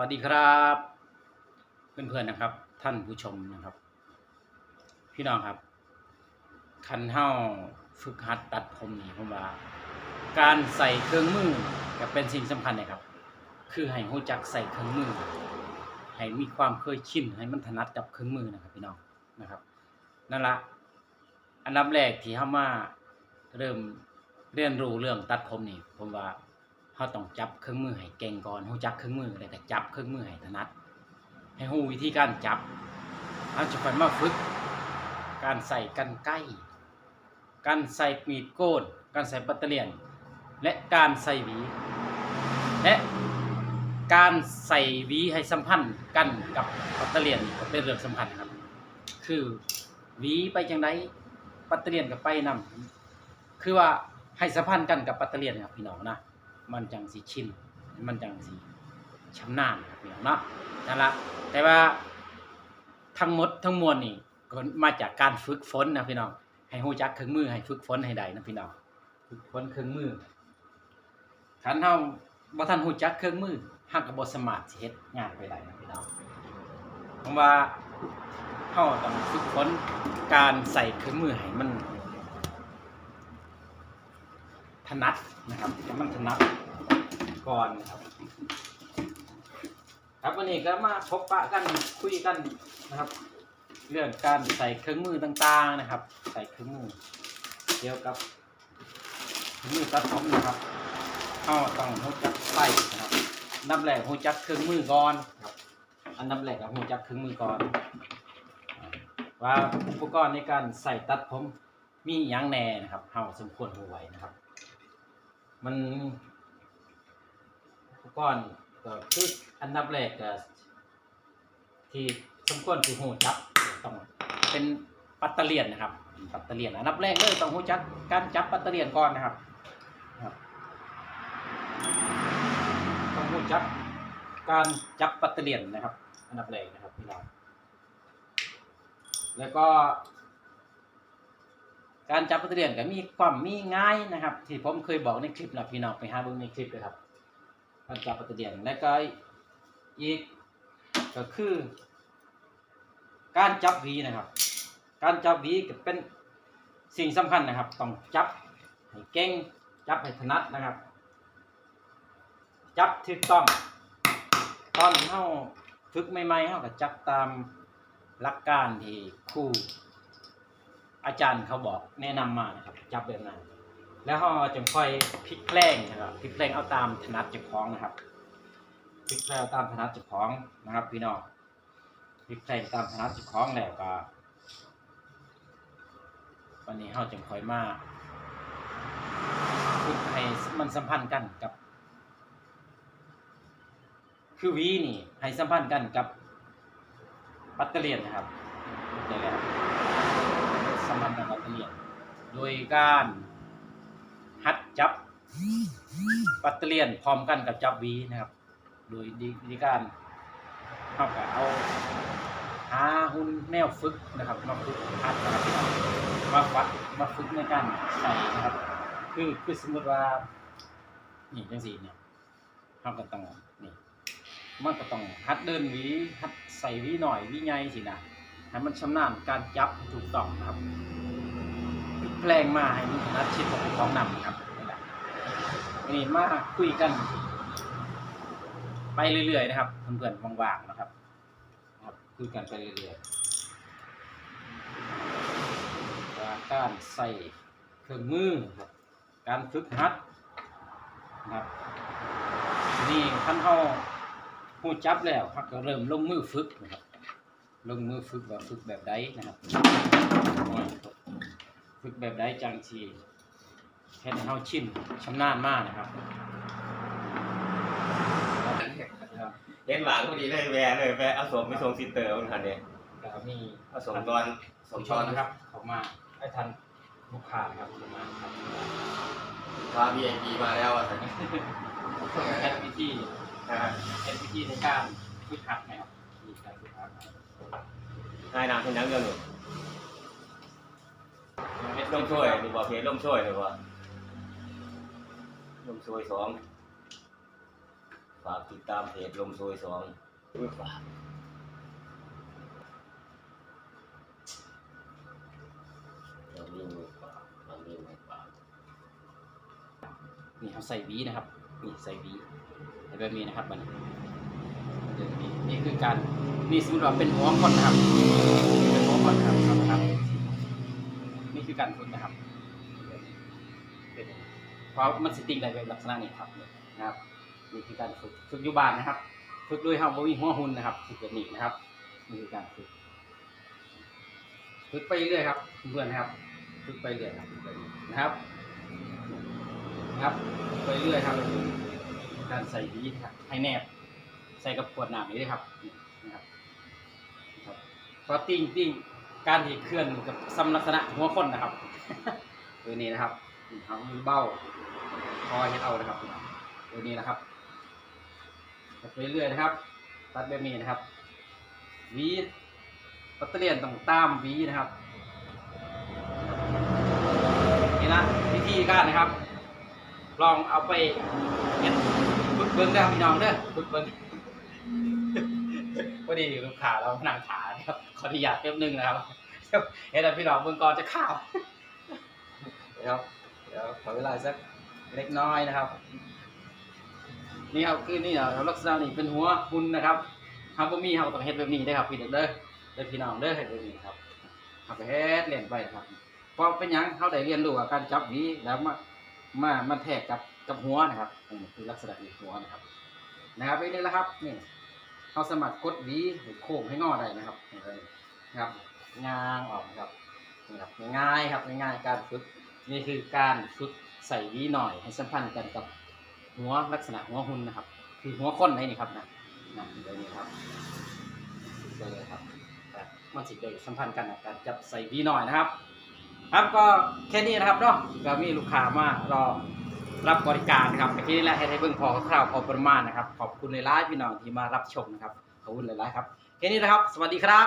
วัสดีครับ เพื่อนๆนะครับ ท่านผู้ชมนะครับ พี่น้องครับ คันเฮ้าฝึกหัดตัดผมนี่ผมว่า การใส่เครื่องมือก็เป็นสิ่งสำคัญนะครับ คือให้รู้จักใส่เครื่องมือ ให้มีความเคยชินให้มันถนัดกับเครื่องมือนะครับ พี่น้องนะครับนั่นละอันดับแรกที่เฮามาเริ่มเรียนรู้เรื่องตัดผมนี่ผมว่า เฮาต้องจับเครื่องมือให้เก่งก่อนรู้จักเครื่องมือแล้วก็จับเครื่องมือให้ถนัด ให้รู้วิธีการจับเราจะค่อยมาฝึก การใส่กันไกรการใส่มีดโกนการใส่ปัตเตเลียน และการใส่หวี และการใส่หวีให้สัมพันธ์กันกับปัตเตเลียนก็เป็นเรื่องสำคัญครับ คือหวีไปจังไดปัตเตเลียนกับไปนำคือว่าให้สัมพันธ์กันกับปัตเตเลียนครับพี่น้องนะ มันจังสิชินมันจังสิชำนาญพี่น้องเนาะนั่นละแต่ว่าทั้งหมดทั้งมวลนี่ก็มาจากการฝึกฝนนะพี่น้องให้ฮู้จักเครื่องมือให้ฝึกฝนให้ได้นะพี่น้องฝึกฝนเครื่องมือคันเฮาบ่ทันฮู้จักเครื่องมือเฮาก็บ่สมารถสิเฮ็ดงานไปได้นะพี่น้องผมว่าเฮาต้องฝึกฝนการใส่เครื่องมือให้มัน ถนัดนะครับให้มันถนัดก่อนนะครับ ครับวันนี้ก็มาพบปะกันคุยกันนะครับ เรื่องการใส่เครื่องมือต่างๆนะครับ ใส่เครื่องมือเกี่ยวกับเครื่องมือตัดผมนะครับเข้าต้องรู้จักใส่นะครับอันดับแรกรู้จักเครื่องมือก่อนครับ อันดับแรกก็รู้จักเครื่องมือก่อน ว่าอุปกรณ์ในการใส่ตัดผมมีอย่างแน่นะครับเฮาสมควรรู้ไว้นะครับ มันอุปกรณ์ก็คืออันดับแรกก็ที่สมควรที่หูจักต้องเป็นปัตเตอร์เลียนนะครับ ปัตเตอร์เลียนอันดับแรกเลยต้องหูจักการจับปัตเตอร์เลียนก่อนนะครับต้องหูจักการจับปัตเตอร์เลียนนะครับ อันดับแรกนะครับพี่น้องแล้วก็ การจับปัตเตอร์เลียนก็มีความมีง่ายนะครับ ที่ผมเคยบอกในคลิปนะพี่น้องไปหาเบิ่งในคลิปเลยครับการจับปัตเตอร์เลียนและก็อีกก็คือ การจับวีนะครับ การจับวีก็เป็นสิ่งสำคัญนะครับ ต้องจับให้เก่งจับให้ถนัดนะครับ จับถูกต้อง ตอนเฮาฝึกใหม่ๆเฮาก็จับตามหลักการที่ครู อาจารย์เขาบอกแนะนำมานะครับจับแบบนั้น แล้วเราจะค่อยพลิกแพลงนะครับพลิกแพลงเอาตามถนัดเจ้าของนะครับพลิกแพลงเอาตามถนัดเจ้าของนะครับ พี่น้องพลิกแพลงตามถนัดเจ้าของแล้วก็วันนี้เราจะค่อยมาฝึกให้มันสัมพันธ์กันกับ คือวีนี่ให้สัมพันธ์กันกับปัตเตอร์เลียนนะครับนี่แหละครับสัมพันธ์กับปัตเตอร์เลียนโดยการหัดจับปัตเตอร์เลียนพร้อมกันกับจับวีนะครับ โดยวิธีการเข้ากับเอาหาหุ่นแนวฝึกนะครับมาฝึกหัดนะครับมาฟัดมาฝึกในการใส่นะครับ คือคือสมมติว่านี่จังสีเนี่ยเขาก็ต้องนี่มันก็ต้องหัดเดินวีหัดใส่วีหน่อยวีใหญ่สินะ ให้มันชำนาญการจับถูกต้องครับแปลงมาให้มันถนัดชิดของของนำครับนี่มาคุยกัน ไปเรื่อยๆนะครับเพื่อนๆว่างๆนะครับครับคุยกันไปเรื่อยๆว่าการใส่เครื่องมือครับการฝึกหัดนะครับนี่ขั้นเฮาผู้จับแล้วเขาก็เริ่มลงมือฝึกนะครับ ลงมือฝึกว่าฝึกแบบใดนะครับฝึกแบบใดจังทีแค่เฮาชินชำนาญมากนะครับครับเห็นหวานพอดีเลยแวะเลยแวะเอาสมไปส่งซิสเตอร์คนคันเนี่ยแล้วก็มีเอาสมตอนสมชตอนนนะนะคครับรับออกมาให้ทันลูกค้านะครับออกมาครับพา VIP มาแล้วอะแอดพิธีนะฮะแอดพิธีในการฝึกหัดนะครับมีการฝึกหัด นายนางเป็นนักเงินหนูล่มช่วยหนูบอกเพจล่มช่วยหนูบอกล่มช่วยสองฝากติดตามเพจลมโซยสองฝากเรามีมือฝากเรามีมือฝานี่เขาใส่หวีนะครับ นี่ใส่หวีใส่แบบนี้นะครับมันเดี๋ยวนี้นี่คือการ นี่สมมติว่าเป็นหัวคนนะครับเป็นหัวคนนะครับนะครับ นี่คือการฝึกนะครับเพราะมันสติงได้แบบลักษณะนี้ครับนะครับ นี่คือการฝึกฝึกยูบานนะครับ ฝึกโดยเฮาบ่มีหัวหุ่นนะครับฝึกแบบนี้นะครับ นี่คือการฝึกฝึกไปเรื่อยครับเพื่อนนะครับฝึกไปเรื่อยครับนะครับนะครับไปเรื่อยครับการใส่ดีให้แนบใส่กับขวดน้ำนี้ด้วยครับนะครับ พอติ้งติ้งการที่เคลื่อนกับซ้ำลักษณะหัวคนนะครับตัวนี้นะครับเอามือเบ้าคอยเฮ็ดเอานะครับตัวนี้นะครับไปเรื่อยนะครับ ตัดแบบนี้นะครับวีปัตเตอร์เลียนต้องตามวีนะครับนี่นะวิธีการนะครับ ลองเอาไปเฮ็ดฝึกเบิ้งได้ครับพี่น้องเด้อฝึกเบิ้งพอดีลูกค้าเรานั่งขา ครับขออนุญาตแป๊บนึงนะครับเฮ็ดให้พี่น้องเบิ่งก่อนจะข้าวนะครับเดี๋ยวขอเวลาสักเล็กน้อยนะครับนี่ครับคือนี่เราลักษณะนี้เป็นหัวหุ่นนะครับเฮาบ่มีเฮาต้องเฮ็ดแบบนี้เด้ครับพี่เด้อเด้อเด้อพี่น้องเด้อเฮ็ดแบบนี้ครับเอาไปเฮ็ดเรียนไปครับเพราะเป็นยังเฮาได้เรียนรู้การจับหวีแล้วมามามันแทกกับกับหัวนะครับนี่คือลักษณะของหัวนะครับนะครับนี่แหละครับนี่ เขาสามารถกดวีหรือโค้งให้งอได้นะครับนี่เลยนะครับงางออกนะครับนี่ครับง่ายครับง่ายๆการฝึกนี่คือการฝึกใส่วีหน่อยให้สัมพันธ์กันกับหัวลักษณะหัวหุ่นนะครับ คือหัวค้นไหนนี่ครับนะนะเดี๋ยวนี้ครับฝึกไปเลยครับมันสิได้สัมพันธ์กันกับการจับใส่วีหน่อยนะครับ ครับก็แค่นี้นะครับเนาะก็มีลูกค้ามารอ รับบริการนะครับแค่นี้แหละให้ให้เบิ่งพอคร่าวพอประมาณนะครับ ขอบคุณในไลฟ์พี่น้องที่มารับชมนะครับขอบคุณหลายๆครับแค่นี้นะครับ สวัสดีครับ